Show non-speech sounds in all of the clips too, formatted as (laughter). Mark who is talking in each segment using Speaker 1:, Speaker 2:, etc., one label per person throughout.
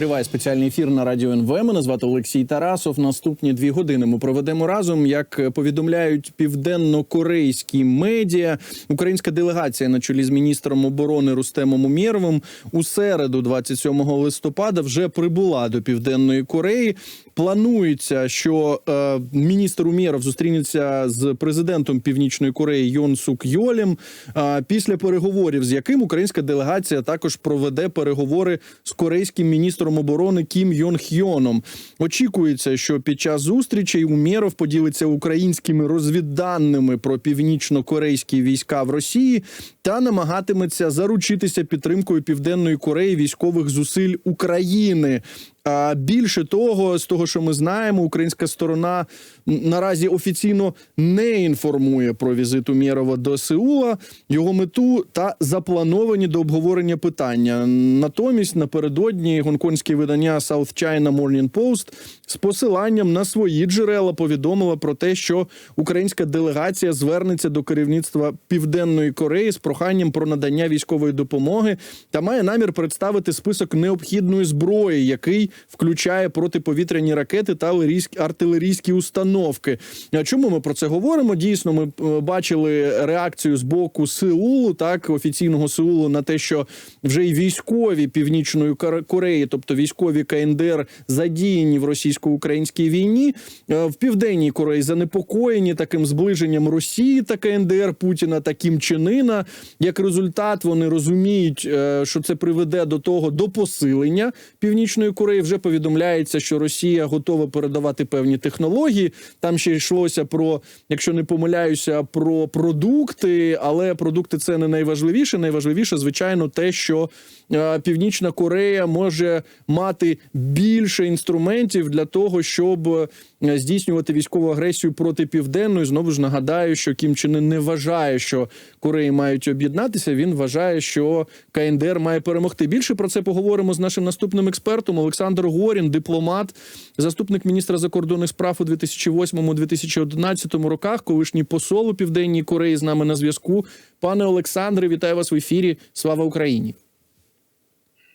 Speaker 1: Триває спеціальний ефір на радіо НВ. Мене звати Олексій Тарасов. Наступні дві години ми проведемо разом. Як повідомляють південно-корейські медіа, українська делегація на чолі з міністром оборони Рустемом Умєровим у середу, 27 листопада, вже прибула до південної Кореї. Планується, що е, міністр Умєров зустрінеться з президентом Північної Кореї Йон Сук Йолем. А після переговорів, з яким українська делегація також проведе переговори з корейським міністром оборони Кім Йон Хьоном. Очікується, що під час зустрічей Умєров поділиться українськими розвідданими про північно-корейські війська в Росії та намагатиметься заручитися підтримкою Південної Кореї військових зусиль України. А більше того, з того, що ми знаємо, українська сторона наразі офіційно не інформує про візит Умєрова до Сеула, його мету та заплановані до обговорення питання. Натомість напередодні гонконгське видання South China Morning Post з посиланням на свої джерела повідомила про те, що українська делегація звернеться до керівництва Південної Кореї з проханням про надання військової допомоги та має намір представити список необхідної зброї, який включає протиповітряні ракети та артилерійські- установки. Чому ми про це говоримо? Дійсно, ми е, бачили реакцію з боку Сеулу, так офіційного Сеулу, на те, що вже й військові північної Кор- Кореї, тобто військові КНДР, задіяні в російсько-українській війні. Е, В південній Кореї занепокоєні таким зближенням Росії та КНДР Путіна та Кім Чен Як результат, вони розуміють, е, що це приведе до того до посилення північної Кореї. Вже повідомляється, що Росія готова передавати певні технології. Там ще йшлося про, якщо не помиляюся, про продукти, але продукти це не найважливіше. Найважливіше, звичайно, те, що е, Північна Корея може мати більше інструментів для того, щоб е, здійснювати військову агресію проти південної. Знову ж нагадаю, що Кім Чен не вважає, що Кореї мають об'єднатися. Він вважає, що КНДР має перемогти. Більше про це поговоримо з нашим наступним експертом Олександр Горін, дипломат, заступник міністра закордонних справ у 2008-2011 роках, колишній посол у південній Кореї з нами на зв'язку. Пане Олександре, вітаю вас в ефірі. Слава Україні!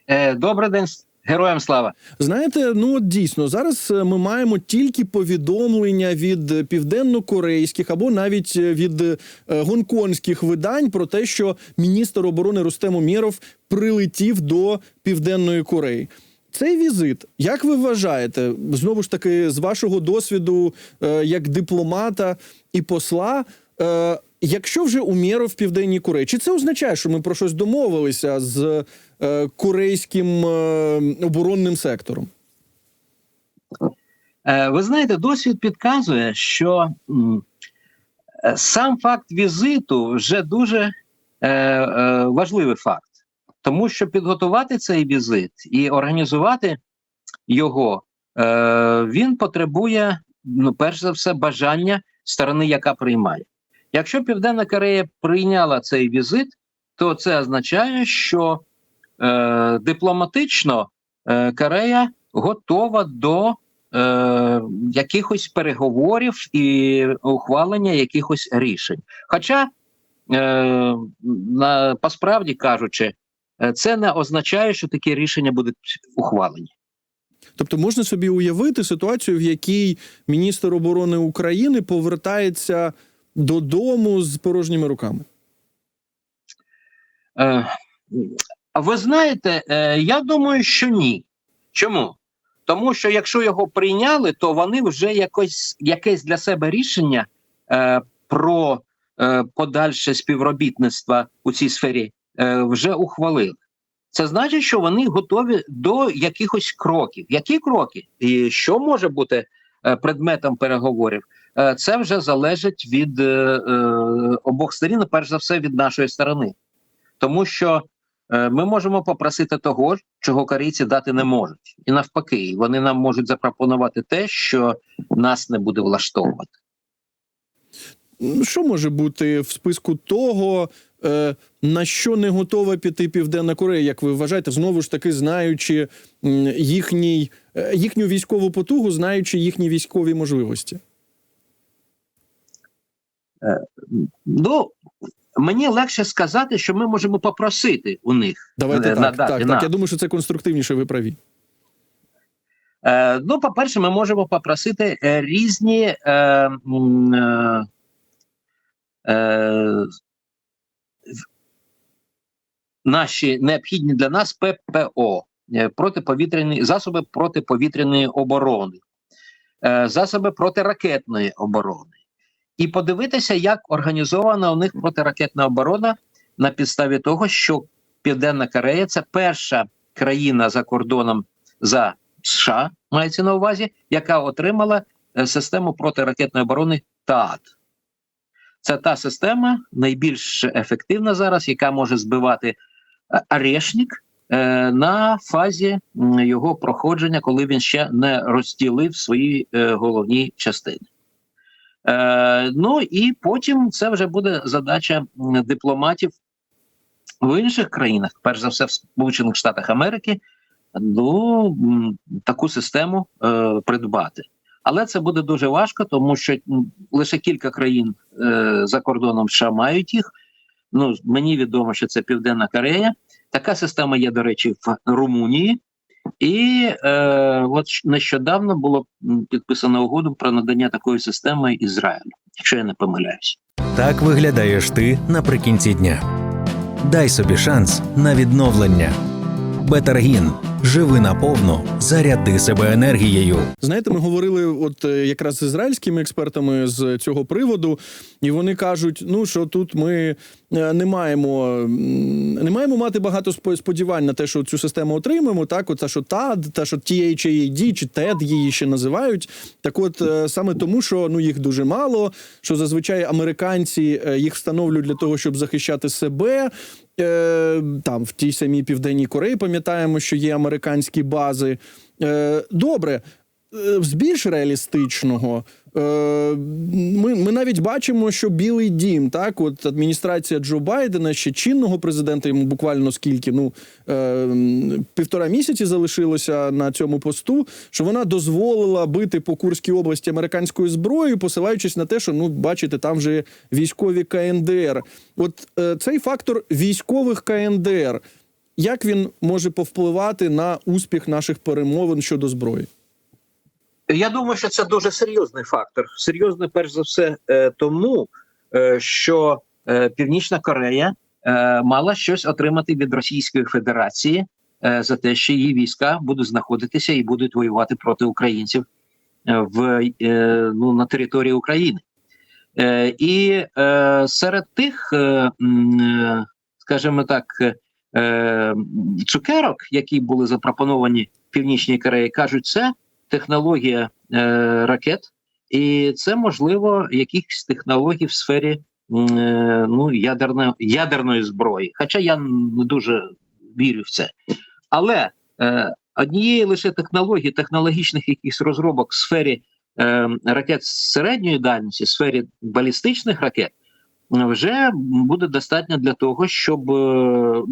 Speaker 2: Е, Добрий день, героям слава.
Speaker 1: Знаєте, ну от дійсно зараз е, ми маємо тільки повідомлення від південно-корейських або навіть е, від гонконгських видань про те, що міністр оборони Рустем Умєров прилетів до південної Кореї. Цей візит, як ви вважаєте, знову ж таки, з вашого досвіду е, як дипломата і посла, е, якщо вже Умєров в південній Кореї, чи це означає, що ми про щось домовилися з е, корейським оборонним сектором?
Speaker 2: Ви знаєте, досвід підказує, що сам факт візиту вже дуже важливий факт, тому що підготувати цей візит і організувати його е, він потребує, ну, перш за все, бажання сторони, яка приймає. Якщо Південна Корея прийняла цей візит, то це означає, що е, дипломатично е, Корея готова до е, якихось переговорів і ухвалення якихось рішень. Хоча, е, на, посправді кажучи, е, це не означає, що такі рішення будуть ухвалені.
Speaker 1: Тобто можна собі уявити ситуацію, в якій міністр оборони України повертається додому з порожніми руками.
Speaker 2: Е, а ви знаєте, е, я думаю, що ні. Чому? Тому що якщо його прийняли, то вони вже якось якесь для себе рішення е, про е, подальше співробітництво у цій сфері е, вже ухвалили. Це значить, що вони готові до якихось кроків. Які кроки? І що може бути е, предметом переговорів? Е, це вже залежить від е, е, обох сторін, перш за все, від нашої сторони. Тому що е, ми можемо попросити того, чого корейці дати не можуть, і навпаки, вони нам можуть запропонувати те, що нас не буде влаштовувати.
Speaker 1: Ну, Що може бути в списку того, е, на що не готова піти Південна Корея, як ви вважаєте, знову ж таки знаючи їхній, е, їхню військову потугу, знаючи їхні військові можливості?
Speaker 2: Ну мені легше сказати, що ми можемо попросити у них
Speaker 1: Давайте
Speaker 2: е,
Speaker 1: так. Так, так. Я думаю, що це конструктивніше. Ви праві.
Speaker 2: Е, ну, по-перше, ми можемо попросити е, різні е, е, е, наші необхідні для нас ППО, е, протиповітряні засоби протиповітряної оборони, е, засоби протиракетної оборони. І подивитися, як організована у них протиракетна оборона на підставі того, що Південна Корея це перша країна за кордоном за США, мається на увазі, яка отримала е, систему протиракетної оборони ТААД. Це та система найбільш ефективна зараз, яка може збивати е, Орешник е, на фазі його проходження, коли він ще не розділив свої е, головні частини. Е, ну і потім це вже буде задача дипломатів в інших країнах, перш за все в Сполучених Штатах Америки, ну таку систему е, придбати. Але це буде дуже важко, тому що лише кілька країн е, за кордоном США мають їх. Ну мені відомо, що це Південна Корея. Така система є, до речі, в Румунії. І е, от нещодавно було підписано угоду про надання такої системи Ізраїлю, якщо я не помиляюсь.
Speaker 3: Так виглядаєш ти наприкінці дня. Дай собі шанс на відновлення. Бетаргін. Живи наповну, заряди себе енергією.
Speaker 1: Знаєте, ми говорили от е, якраз з ізраїльськими експертами з цього приводу, і вони кажуть: ну що тут ми е, не маємо не маємо мати багато спо- сподівань на те, що цю систему отримаємо. Так, от та що ТАД, та що THAAD чи TED її ще називають. Так, от е, саме тому, що ну їх дуже мало, що зазвичай американці їх встановлюють для того, щоб захищати себе. Там в тій самій південній Кореї пам'ятаємо, що є американські бази. Е, добре, е, з більш реалістичного. е, Ми, ми навіть бачимо, що Білий Дім, так, от адміністрація Джо Байдена, ще чинного президента, йому буквально скільки, ну е, півтора місяці залишилося на цьому посту, що вона дозволила бити по Курській області американською зброєю, посилаючись на те, що ну бачите, там же військові КНДР. От е, цей фактор військових КНДР. Як він може повпливати на успіх наших перемовин щодо зброї?
Speaker 2: Я думаю, що це дуже серйозний фактор. Серйозний, перш за все, е, тому е, що е, Північна Корея мала щось отримати від Російської Федерації за те, що її війська будуть знаходитися і будуть воювати проти українців в ну, на території України. І серед тих, скажімо так, е, цукерок, які були запропоновані Північній Кореї, кажуть, це технологія е, ракет, і це можливо якихось технологій в сфері е, ну, ядерної, ядерної зброї. Хоча я не дуже вірю в це. Але однієї лише технології, технологічних якихось розробок в сфері ракет середньої дальності, в сфері балістичних ракет, вже буде достатньо для того, щоб е,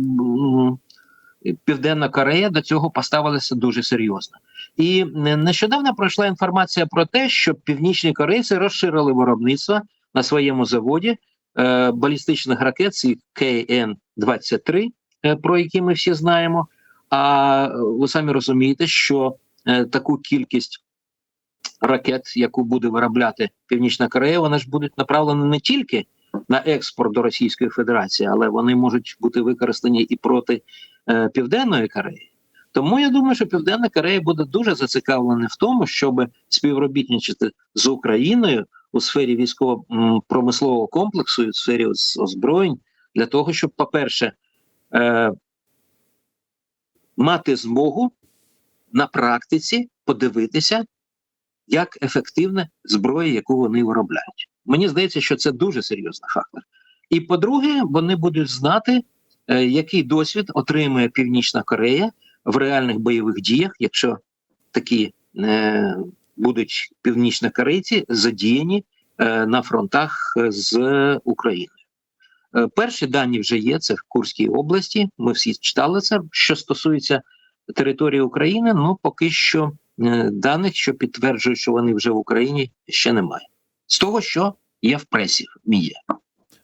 Speaker 2: Південна Корея до цього поставилася дуже серйозно. І нещодавно пройшла інформація про те, що північні корейці розширили виробництво на своєму заводі е, балістичних ракет ці КН-23, е, про які ми всі знаємо. А ви самі розумієте, що е, таку кількість ракет, яку буде виробляти Північна Корея, вона ж будуть направлені не тільки на експорт до Російської Федерації, але вони можуть бути використані і проти е, Південної Кореї. Тому я думаю, що Південна Корея буде дуже зацікавлена в тому, щоб співробітничати з Україною у сфері військово-промислового комплексу, в сфері озброєнь, для того, щоб, по-перше, е, мати змогу на практиці подивитися, як ефективна зброя, яку вони виробляють. Мені здається, що це дуже серйозний фактор. І по-друге, вони будуть знати, е, який досвід отримує Північна Корея в реальних бойових діях, якщо такі е, будуть північнокорейці задіяні е, на фронтах з Україною. Е, перші дані вже є. Це в Курській області. Ми всі читали це. Що стосується території України, ну поки що е, даних, що підтверджують, що вони вже в Україні, ще немає. З того, що є в пресі МІДі.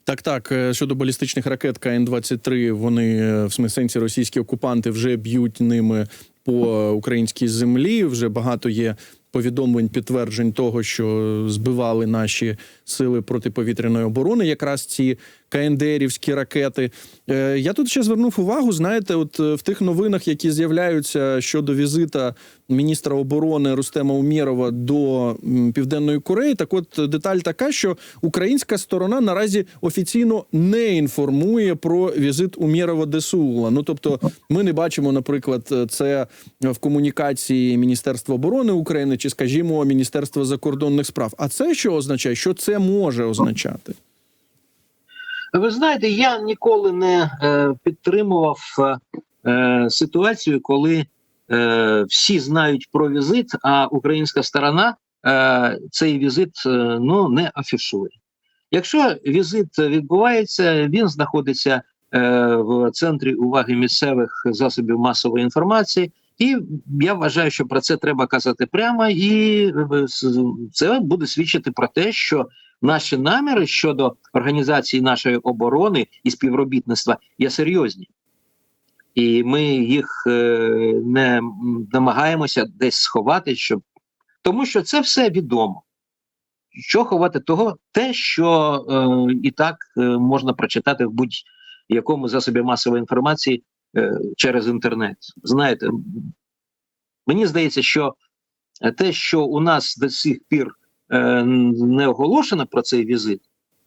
Speaker 1: Так, так. е, Щодо балістичних ракет КН-23, вони е, в сенсі російські окупанти вже б'ють ними по українській землі. Вже багато є повідомлень, підтверджень того, що збивали наші сили протиповітряної оборони, якраз ці КНДРівські ракети. Е, Я тут ще звернув увагу. Знаєте, от е, в тих новинах, які з'являються щодо візита міністра оборони Рустема Умєрова до Південної Кореї, так от деталь така, що українська сторона наразі офіційно не інформує про візит Умєрова до Сеула. Ну тобто, ми не бачимо, наприклад, це в комунікації Міністерства оборони України чи, скажімо, Міністерства закордонних справ. А це що означає? Що це може означати?
Speaker 2: Ви знаєте, я ніколи не е, підтримував е, ситуацію, коли е, всі знають про візит, а українська сторона е, цей візит е, ну, не афішує. Якщо візит відбувається, він знаходиться е, в центрі уваги місцевих засобів масової інформації. І я вважаю, що про це треба казати прямо, і е, це буде свідчити про те, що наші наміри щодо організації нашої оборони і співробітництва є серйозні, і ми їх е, не намагаємося десь сховати, щоб тому що це все відомо. Що ховати того, те, що е, і так е, можна прочитати в будь-якому засобі масової інформації е, через інтернет. Знаєте, мені здається, що те, що у нас до сих пір не оголошено про цей візит,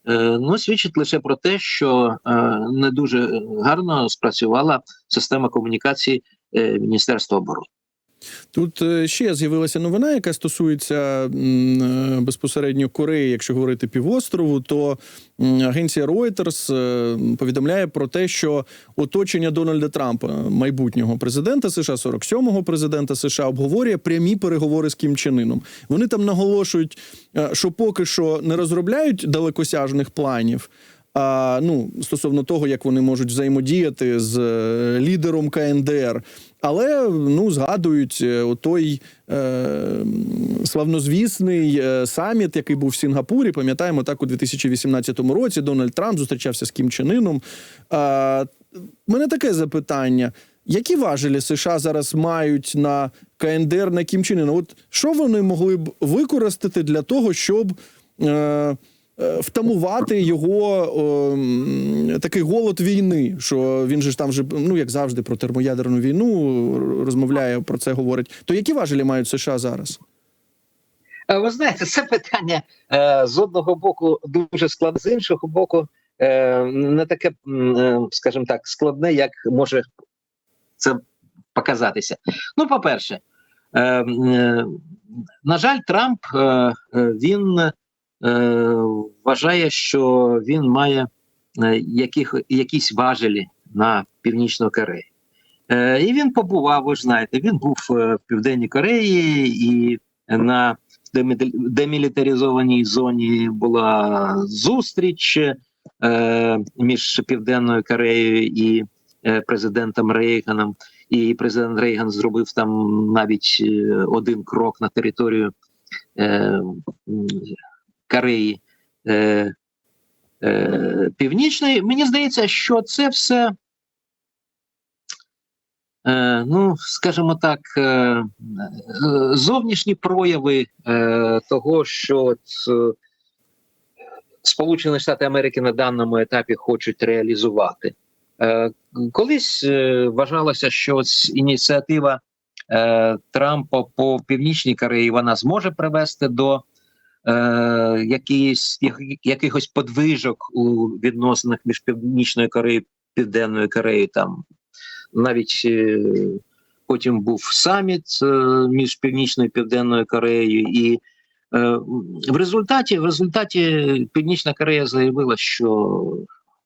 Speaker 2: е, ну, свідчить лише про те, що е, не дуже гарно спрацювала система комунікації е, Міністерства оборони.
Speaker 1: Тут е, ще з'явилася новина, яка стосується е, безпосередньо Кореї, якщо говорити півострову, то агенція Reuters е, повідомляє про те, що оточення Дональда Трампа, майбутнього президента США, 47-го президента США, обговорює прямі переговори з Кім Чен Іном. Вони там наголошують, що поки що не розробляють далекосяжних планів. А, ну, стосовно того, як вони можуть взаємодіяти з лідером КНДР, але ну згадують е, той е, славнозвісний е, саміт, який був в Сінгапурі. Пам'ятаємо, так у 2018 році Дональд Трамп зустрічався з Кім Чен Іном. А, мене таке запитання. Які важелі США зараз мають на КНДР на Кім Чен Іна? От що вони могли б використати для того, щоб е, е, втамувати його е, такий голод війни? Що він же ж там вже ну як завжди про термоядерну війну розмовляє про це говорить. То які важелі мають США зараз?
Speaker 2: Е, Ви знаєте, це питання е, з одного боку дуже складне, з іншого боку, е, не таке, е, скажімо так, складне, як може це показатися. Ну, по-перше, е, е, на жаль, Трамп е, е, він е, вважає, що він має е, яких, якісь важелі на Північну Корею. Е, і він побував, ви ж знаєте, він був е, в Південній Кореї і на демі- демілітаризованій зоні була зустріч е, між Південною Кореєю і е, президентом Рейганом. І президент Рейган зробив там навіть е, один крок на територію е, Кореї е, е, Північної. Мені здається, що це все. Е, ну, скажімо так, е, зовнішні прояви е, того, що е, Сполучені Штати Америки на даному етапі хочуть реалізувати. Е, колись е, вважалося, що ініціатива е, Трампа по Північній Кореї вона зможе привести до е, якісь, якихось подвижок у відносинах між Північною Кореєю і Південною Кореєю. Там навіть е, потім був саміт е, між Північною і Південною Кореєю, і е, в результаті в результаті Північна Корея заявила, що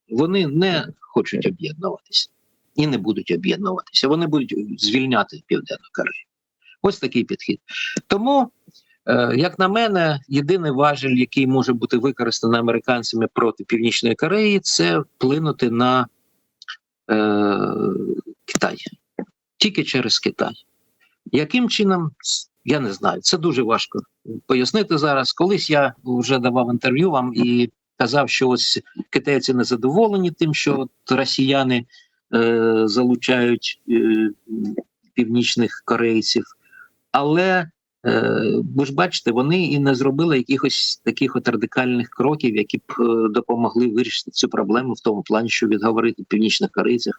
Speaker 2: вони не хочуть об'єднуватися і не будуть об'єднуватися. Вони будуть звільняти Південну Корею. Ось такий підхід. Тому, як на мене, єдиний важель, який може бути використаний американцями проти Північної Кореї, це вплинути на е, Китай. Тільки через Китай. Яким чином, я не знаю. Це дуже важко пояснити зараз. Колись я вже давав інтерв'ю вам і казав, що ось китайці не задоволені тим, що от росіяни е, залучають е, північних корейців. Але е, ви ж бачите, вони і не зробили якихось таких от радикальних кроків, які б е, допомогли вирішити цю проблему в тому плані, що відговорити північних корейців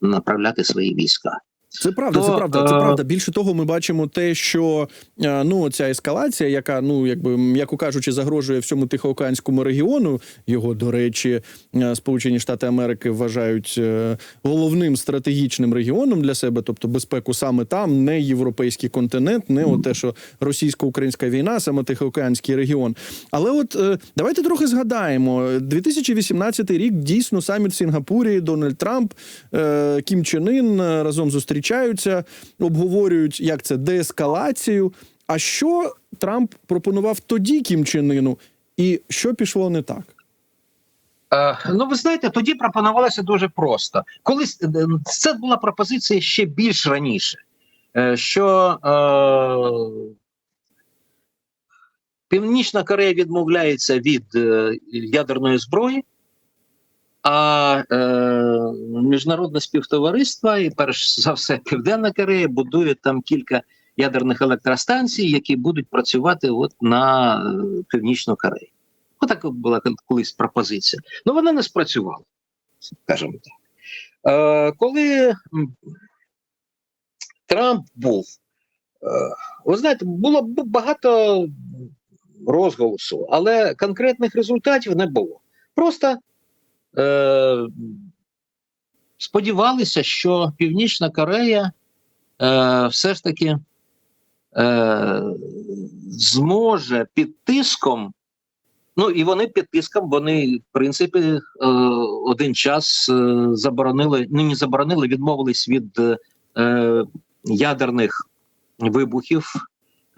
Speaker 2: направляти свої війська.
Speaker 1: Це правда,
Speaker 2: То,
Speaker 1: це правда, це
Speaker 2: е,
Speaker 1: правда. Більше того, ми бачимо те, що е, ну ця ескалація, яка ну якби м'яко кажучи, загрожує всьому тихоокеанському регіону. Його до речі, е, Сполучені Штати Америки вважають головним стратегічним регіоном для себе, тобто безпеку саме там, не європейський континент, не те, що російсько-українська війна, саме тихоокеанський регіон. Але от давайте трохи згадаємо: 2018 рік дійсно саміт в Сінгапурі, Дональд Трамп, Кім Чен Ін разом зустрічаються, обговорюють, як це деескалацію. А що Трамп пропонував тоді Кім Чен Іну, і що пішло не так?
Speaker 2: Е, ну, ви знаєте, тоді пропонувалося дуже просто. Колись е, це була пропозиція ще більш раніше, е, що е, Північна Корея відмовляється від е, ядерної зброї, а е, міжнародне співтовариство, і перш за все Південна Корея, будує там кілька ядерних електростанцій, які будуть працювати от на е, Північну Корею. Отака була колись пропозиція. Ну вона не спрацювала, скажімо так. Е, коли Трамп був, е, ви знаєте, було багато розголосу, але конкретних результатів не було. Просто е, сподівалися, що Північна Корея е, все ж таки е, зможе під тиском. Ну і вони під тиском, вони, в принципі, е, один час е, заборонили, ну не заборонили, відмовились від е, ядерних вибухів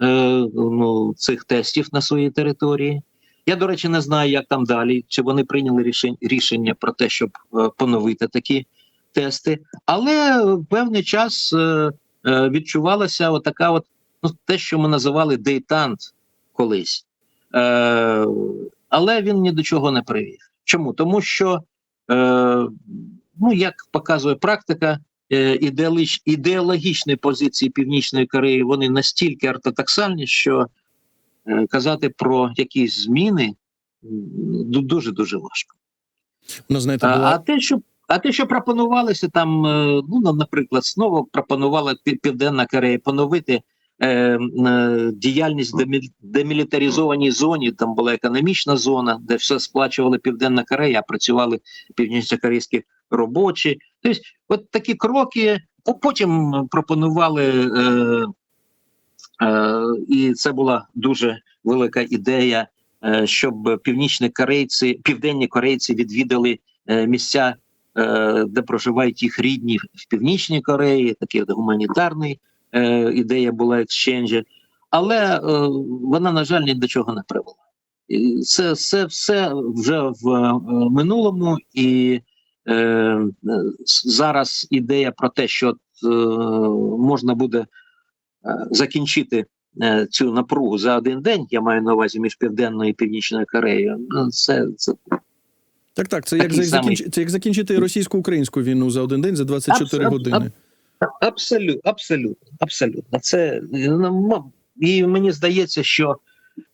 Speaker 2: е, ну, цих тестів на своїй території. Я, до речі, не знаю, як там далі, чи вони прийняли рішень, рішення про те, щоб е, поновити такі тести. Але певний час е, е, відчувалася отака, от, ну, те, що ми називали дейтант колись. Е, але він ні до чого не привів. Чому? Тому що, е, ну як показує практика, ідеологічні позиції Північної Кореї вони настільки ортодоксальні, що казати про якісь зміни дуже дуже важко.
Speaker 1: Ну, знаєте,
Speaker 2: А,
Speaker 1: була...
Speaker 2: а те, що а те, що пропонувалося там, е, ну наприклад, знову пропонувала Південна Корея поновити е, е, діяльність в демі- демілітаризованій зоні. Там була економічна зона, де все сплачували Південна Корея, а працювали північнокорейські робочі. Тобто, от такі кроки. Потім пропонували, е, е, і це була дуже велика ідея, е, щоб північні корейці, південні корейці відвідали е, місця, е, де проживають їх рідні в Північній Кореї, такі от гуманітарний е, ідея була екшенджі, але е, вона, на жаль, ні до чого не привела. Це, це все вже в е, минулому, і е, е, зараз ідея про те, що е, можна буде е, закінчити е, цю напругу за один день, я маю на увазі між Південною і Північною Кореєю, ну, це, це
Speaker 1: Так, так, це як, закінч... це як закінчити російсько-українську війну за один день за 24
Speaker 2: Абс- аб-
Speaker 1: години.
Speaker 2: Абсолютно, абсолютно, абсолютно. Це ну, і мені здається, що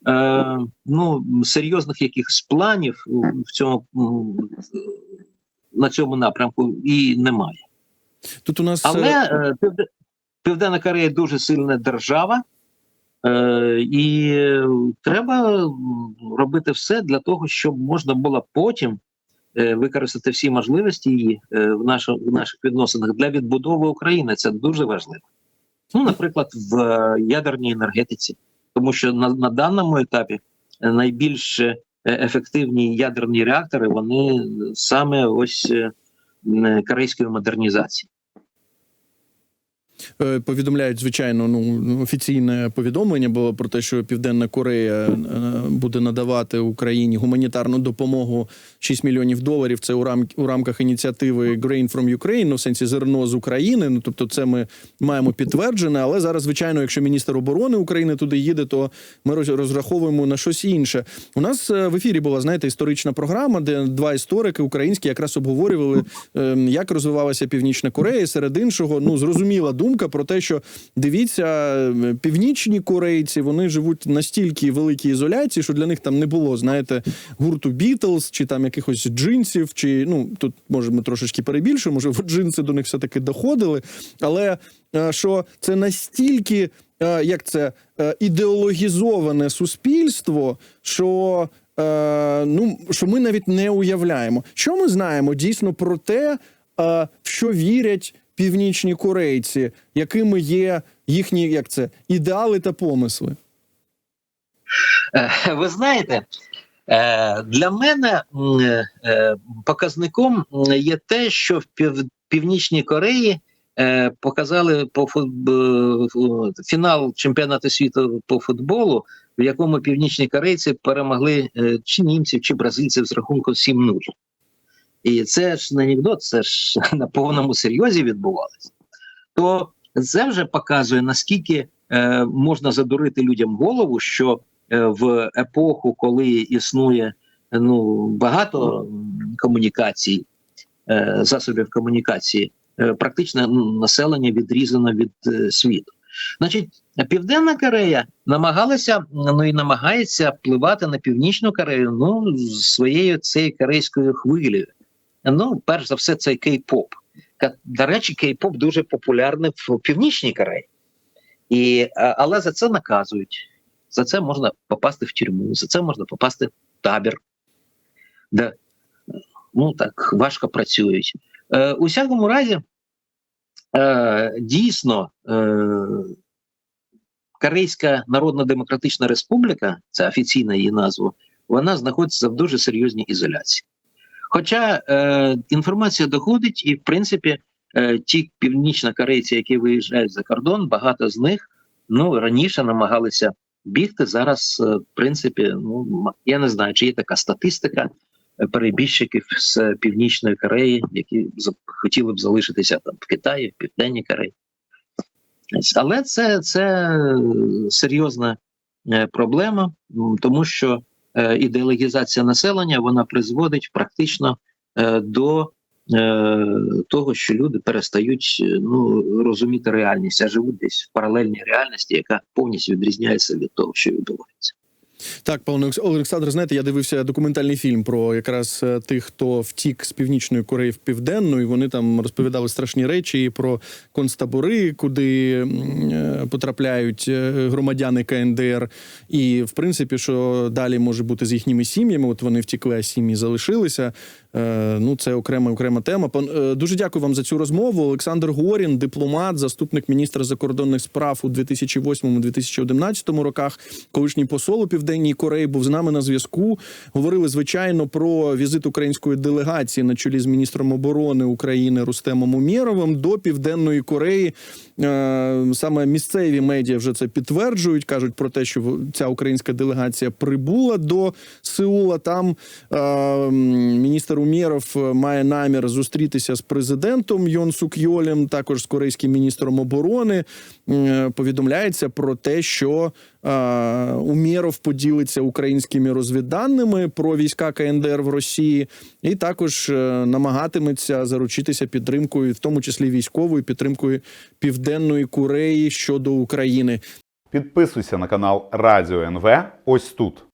Speaker 2: е, ну серйозних якихось планів в цьому на цьому напрямку і немає.
Speaker 1: Тут у нас
Speaker 2: Але
Speaker 1: е,
Speaker 2: е, Південна Корея дуже сильна держава, е, і треба робити все для того, щоб можна було потім е, використати всі можливості її е, в, нашо- в наших відносинах для відбудови України. Це дуже важливо. Ну, наприклад, в е, ядерній енергетиці, тому що на, на даному етапі е, найбільш е, ефективні ядерні реактори вони саме ось е, корейської модернізації.
Speaker 1: Е, Повідомляють, звичайно, ну офіційне повідомлення було про те, що Південна Корея е, буде надавати Україні гуманітарну допомогу 6 мільйонів доларів. Це у рам у рамках ініціативи Grain from Ukraine, ну в сенсі зерно з України. Ну тобто, це ми маємо підтверджене. Але зараз, звичайно, якщо міністр оборони України туди їде, то ми розраховуємо на щось інше. У нас е, в ефірі була знаєте історична програма, де два історики українські якраз обговорювали, е, як розвивалася Північна Корея. Серед іншого, ну зрозуміла думка про те, що дивіться, північні корейці вони живуть настільки великій ізоляції, що для них там не було, знаєте, гурту Бітлз чи там якихось джинсів, чи ну тут може ми трошечки перебільшуємо, може джинси до них все таки доходили, але е, що це настільки. е, Як це е, ідеологізоване суспільство, що ну що ми навіть не уявляємо, що ми знаємо дійсно про те, в що вірять північні корейці, якими є їхні як це ідеали та помисли.
Speaker 2: Е, Ви знаєте, е, для мене е, показником є те, що в Північній Кореї показали по фінал чемпіонату світу по футболу, в якому північні корейці перемогли чи німців, чи бразильців з рахунком 7-0. І це ж не анекдот, це ж (laughs) на повному серйозі відбувалося. То це вже показує, наскільки е, можна задурити людям голову, що е, в епоху, коли існує ну, багато комунікацій, е, засобів комунікації, е, практично населення відрізано від е, світу. Значить, Південна Корея намагалася ну і намагається впливати на Північну Корею ну, своєю цією корейською хвилею. Ну, перш за все, це кей-поп. До речі, кей-поп дуже популярний в Північній Кореї. І, але за це наказують. За це можна попасти в тюрму, за це можна попасти в табір, де ну так важко працюють. Е, у всякому разі, е, дійсно, е, Корейська Народна Демократична Республіка, це офіційна її назва, вона знаходиться в дуже серйозній ізоляції. Хоча е, інформація доходить, і в принципі, е, ті північнокорейці, які виїжджають за кордон, багато з них ну раніше намагалися бігти. Зараз, е, в принципі, ну я не знаю, чи є така статистика е, перебіжчиків з Північної Кореї, які хотіли б залишитися там в Китаї, в Південній Кореї. Але це, це е, серйозна е, проблема, тому що ідеологізація населення вона призводить практично е, до е, того, що люди перестають е, ну, розуміти реальність, а живуть десь в паралельній реальності, яка повністю відрізняється від того, що відбувається.
Speaker 1: Так, пане Олександр, знаєте, я дивився документальний фільм про якраз е, тих, хто втік з північної Кореї в південну, і вони там розповідали страшні речі і про концтабори, куди е, потрапляють е, громадяни КНДР. І в принципі, що далі може бути з їхніми сім'ями. От вони втікли, а сім'ї залишилися. Е, Ну, це окрема окрема тема. Е, дуже дякую вам за цю розмову. Олександр Горін, дипломат, заступник міністра закордонних справ у 2008-2011 роках, колишній посол у південній Кореї, був з нами на зв'язку. Говорили звичайно про візит української делегації на чолі з міністром оборони України Рустемом Умєровим до південної Кореї. Е, Саме місцеві медіа вже це підтверджують. кажуть про те, що ця українська делегація прибула до Сеула. Там е, міністр Умєров має намір зустрітися з президентом Йон Сукйолем, також з корейським міністром оборони. Е, Повідомляється про те, що е, Умєров поділиться українськими розвідданими про війська КНДР в Росії, і також е, намагатиметься заручитися підтримкою, в тому числі військовою підтримкою Південної Кореї щодо України.
Speaker 4: Підписуйся на канал Радіо НВ ось тут.